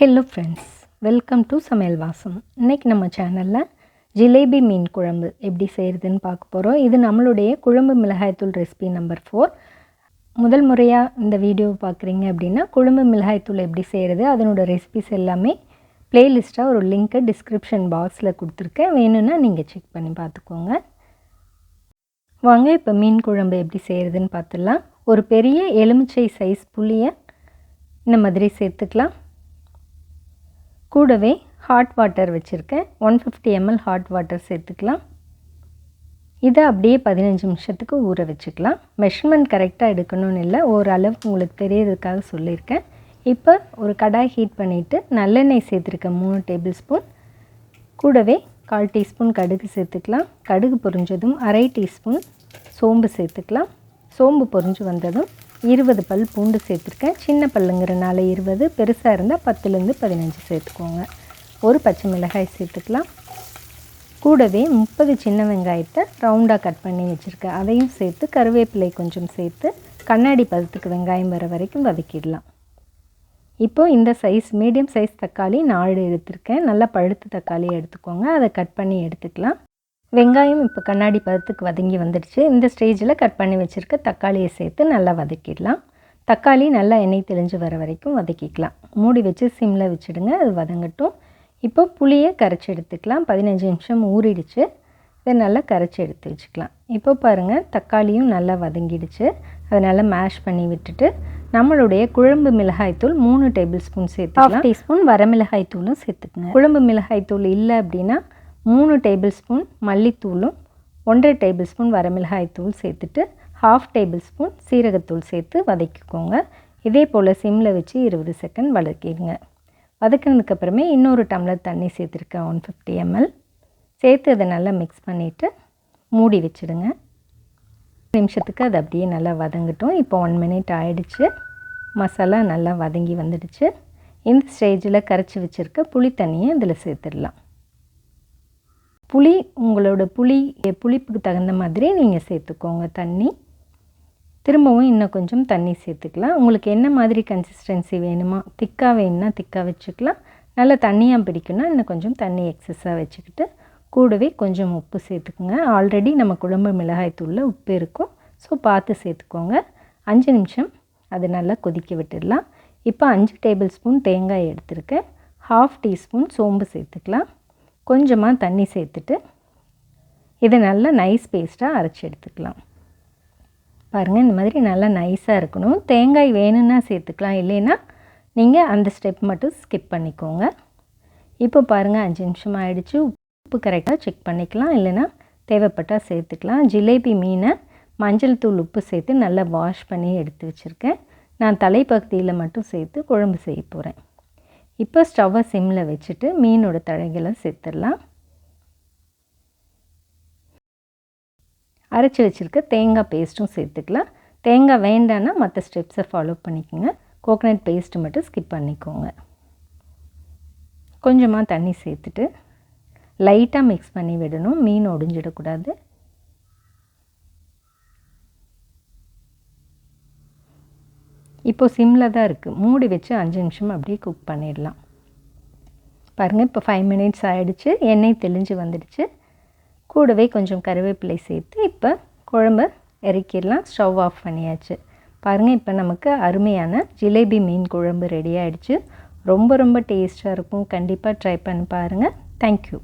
Hello friends welcome to சமையல் வாசம். இன்றைக்கி நம்ம சேனலில் ஜிலேபி மீன் குழம்பு எப்படி செய்கிறதுன்னு பார்க்க போகிறோம் இது நம்மளுடைய குழம்பு மிளகாய்த்தூள் ரெசிபி நம்பர் ஃபோர் முதல் முறையாக இந்த வீடியோ பார்க்குறீங்க அப்படின்னா குழம்பு மிளகாய்த்தூள் எப்படி செய்கிறது அதனோட ரெசிபிஸ் எல்லாமே ப்ளேலிஸ்ட்டாக ஒரு லிங்க்கை டிஸ்கிரிப்ஷன் பாக்ஸில் கொடுத்துருக்கேன். வேணும்னா நீங்கள் செக் பண்ணி பார்த்துக்கோங்க. வாங்க இப்போ மீன் குழம்பு எப்படி செய்கிறதுன்னு பார்த்துடலாம். ஒரு பெரிய எலுமிச்சை சைஸ் புளியை இந்த மாதிரி சேர்த்துக்கலாம். கூடவே ஹாட் வாட்டர் வச்சுருக்கேன். One fifty ML hot water சேர்த்துக்கலாம். இதை அப்படியே பதினஞ்சு நிமிஷத்துக்கு ஊற வச்சுக்கலாம். மெஷர்மெண்ட் கரெக்டாக எடுக்கணும்னு இல்லை ஓரளவு உங்களுக்கு தெரியறதுக்காக சொல்லியிருக்கேன். இப்போ ஒரு கடாய் ஹீட் பண்ணிவிட்டு நல்லெண்ணெய் சேர்த்துருக்கேன் மூணு டேபிள் ஸ்பூன் கூடவே கால் டீஸ்பூன் கடுகு சேர்த்துக்கலாம். கடுகு பொரிஞ்சதும் அரை டீஸ்பூன் சோம்பு சேர்த்துக்கலாம். சோம்பு பொரிஞ்சு வந்ததும் இருபது பல் பூண்டு சேர்த்துருக்கேன். சின்ன பல்லுங்கிறனால இருபது பெருசாக இருந்தால் பத்துலேருந்து பதினஞ்சு சேர்த்துக்கோங்க. ஒரு பச்சை மிளகாய் சேர்த்துக்கலாம். கூடவே முப்பது சின்ன வெங்காயத்தை ரவுண்டாக கட் பண்ணி வச்சுருக்கேன். அதையும் சேர்த்து கருவேப்பிலை கொஞ்சம் சேர்த்து கண்ணாடி பதத்துக்கு வெங்காயம் வர வரைக்கும் வதக்கிடலாம். இப்போது இந்த சைஸ் மீடியம் சைஸ் தக்காளி நாலு எடுத்திருக்கேன். நல்லா பழுத்து தக்காளி எடுத்துக்கோங்க. அதை கட் பண்ணி எடுத்துக்கலாம். வெங்காயம் இப்போ கண்ணாடி பதத்துக்கு வதங்கி வந்துடுச்சு. இந்த ஸ்டேஜில் கட் பண்ணி வச்சுருக்க தக்காளியை சேர்த்து நல்லா வதக்கிடலாம். தக்காளி நல்லா எண்ணெய் தெளிஞ்சு வர வரைக்கும் வதக்கிக்கலாம். மூடி வச்சு சிம்மில் வச்சுடுங்க அது வதங்கட்டும். இப்போ புளியை கரைச்சி எடுத்துக்கலாம். பதினஞ்சு நிமிஷம் ஊறிடுச்சு. இதை நல்லா கரைச்சி எடுத்து வச்சுக்கலாம். இப்போ பாருங்கள் தக்காளியும் நல்லா வதங்கிடுச்சு. அதை நல்லா மேஷ் பண்ணி விட்டுட்டு நம்மளுடைய குழம்பு மிளகாய்த்தூள் மூணு டேபிள் ஸ்பூன் சேர்த்து ஹாஃப் டீஸ்பூன் வரமிளகாய் தூளும் சேர்த்துக்குங்க. குழம்பு மிளகாய் தூள் இல்லை அப்படின்னா மூணு டேபிள் ஸ்பூன் மல்லித்தூளும் ஒன்றரை டேபிள் ஸ்பூன் வரமிளகாய் தூள் சேர்த்துட்டு ஹாஃப் டேபிள் ஸ்பூன் சீரகத்தூள் சேர்த்து வதக்கிக்கோங்க. இதே போல் சிம்மில் வச்சு இருபது செகண்ட் வதக்கிடுங்க. வதக்கினதுக்கப்புறமே இன்னொரு டம்ளர் தண்ணி சேர்த்துருக்கேன் ஒன் ஃபிஃப்டி எம்எல் சேர்த்து அதை நல்லா மிக்ஸ் பண்ணிவிட்டு மூடி வச்சுடுங்க. நிமிஷத்துக்கு அது அப்படியே நல்லா வதங்கட்டும். இப்போ ஒன் மினிட் ஆகிடுச்சு மசாலா நல்லா வதங்கி வந்துடுச்சு. இந்த ஸ்டேஜில் கரைச்சி வச்சுருக்க புளி தண்ணியை இதில் சேர்த்துடலாம். புளி உங்களோட புளி புளிப்புக்கு தகுந்த மாதிரி நீங்கள் சேர்த்துக்கோங்க. தண்ணி. திரும்பவும் இன்னும் கொஞ்சம் தண்ணி சேர்த்துக்கலாம். உங்களுக்கு என்ன மாதிரி கன்சிஸ்டன்சி வேணுமா? திக்காக வேணும்னா திக்காக வச்சுக்கலாம். நல்லா தண்ணியாக பிடிக்கணும்னா இன்னும் கொஞ்சம் தண்ணி எக்ஸஸாக வச்சுக்கிட்டு கூடவே கொஞ்சம் உப்பு சேர்த்துக்குங்க. ஆல்ரெடி நம்ம குழம்பு மிளகாய் தூளில் உப்பு இருக்கும். ஸோ பார்த்து சேர்த்துக்கோங்க. அஞ்சு நிமிஷம் அது நல்லா கொதிக்க விட்டுடலாம். இப்போ அஞ்சு டேபிள் ஸ்பூன் தேங்காய் எடுத்திருக்கேன். ஹாஃப் டீஸ்பூன் சோம்பு சேர்த்துக்கலாம். கொஞ்சமாக தண்ணி சேர்த்துட்டு இதை நல்லா நைஸ் பேஸ்ட்டாக அரைச்சி எடுத்துக்கலாம். பாருங்கள் இந்த மாதிரி நல்லா நைஸாக இருக்கணும். தேங்காய் வேணும்னா சேர்த்துக்கலாம். இல்லைன்னா நீங்கள் அந்த ஸ்டெப் மட்டும் ஸ்கிப் பண்ணிக்கோங்க. இப்போ பாருங்கள் அஞ்சு நிமிஷம் ஆகிடுச்சு உப்பு கரெக்டாக செக் பண்ணிக்கலாம். இல்லைன்னா தேவைப்பட்டால் சேர்த்துக்கலாம். ஜிலேபி மீனை மஞ்சள் தூள் உப்பு சேர்த்து நல்லா வாஷ் பண்ணி எடுத்து வச்சுருக்கேன். நான் தலைப்பகுதியில் மட்டும் சேர்த்து குழம்பு செய்ய போகிறேன் இப்போ ஸ்டவ்வை சிம்மில் வச்சுட்டு மீனோட தழைகளை சேர்த்துடலாம். அரைச்சி வச்சுருக்க தேங்காய் பேஸ்ட்டும் சேர்த்துக்கலாம். தேங்காய் வேண்டான்னா மற்ற ஸ்டெப்ஸை ஃபாலோ பண்ணிக்கோங்க. கோகனட் பேஸ்ட்டு மட்டும் ஸ்கிப் பண்ணிக்கோங்க. கொஞ்சமாக தண்ணி சேர்த்துட்டு லைட்டாக மிக்ஸ் பண்ணி விடணும். மீன் ஒடிஞ்சிடக்கூடாது. இப்போது சிம்மில் தான் இருக்குது மூடி வச்சு அஞ்சு நிமிஷம் அப்படியே குக் பண்ணிடலாம். பாருங்கள் இப்போ ஃபைவ் மினிட்ஸ் ஆகிடுச்சு எண்ணெய் தெளிஞ்சு வந்துடுச்சு. கூடவே கொஞ்சம் கருவேப்பிலை சேர்த்து இப்போ குழம்பு இறக்கிடலாம். ஸ்டவ் ஆஃப் பண்ணியாச்சு. பாருங்கள் இப்போ நமக்கு அருமையான ஜிலேபி மீன் குழம்பு ரெடி ஆகிடுச்சு ரொம்ப ரொம்ப டேஸ்ட்டாக இருக்கும். கண்டிப்பாக ட்ரை பண்ணி பாருங்கள் தேங்க்யூ